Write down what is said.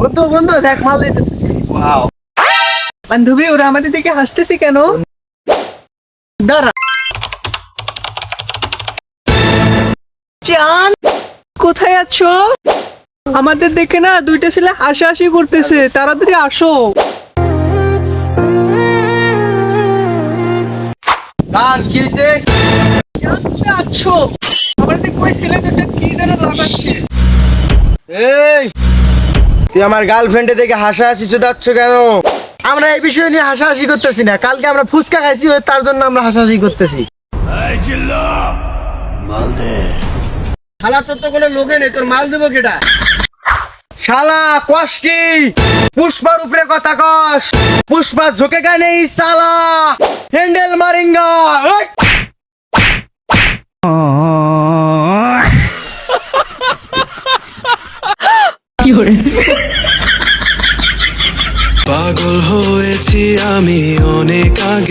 বন্ধু বন্ধু দেখ মাল দিতেছে। বান্ধবী ওরা আমাদের দিকে হাসতেছে কেন? দাঁড়া। জান কোথায় আছো? আমাদের দেখে না দুইটা ছেলে হাসাহাসি করতেছে। তাড়াতাড়ি আসো। কান কি আছো? তুই আমার গার্লফ্রেন্ডে দেখে হাসাহাসি চোদাচ্ছ কেন? আমরা এই বিষয় নিয়ে হাসাহাসি করতেছি না। কালকে আমরা ফুচকা খাইছি ওই তার জন্য আমরা হাসাহাসি করতেছি। শালা তোর তো কোনো লোকে নেই তোর মাল দেবো কেটা শালা কস কি? পুষ্পার উপরে কথা কস। পুষ্পা ঝুঁকে গা নেই শালা। হ্যান্ডেল মারেঙ্গা এই! পাগল হয়েছি আমি অনেক আগে।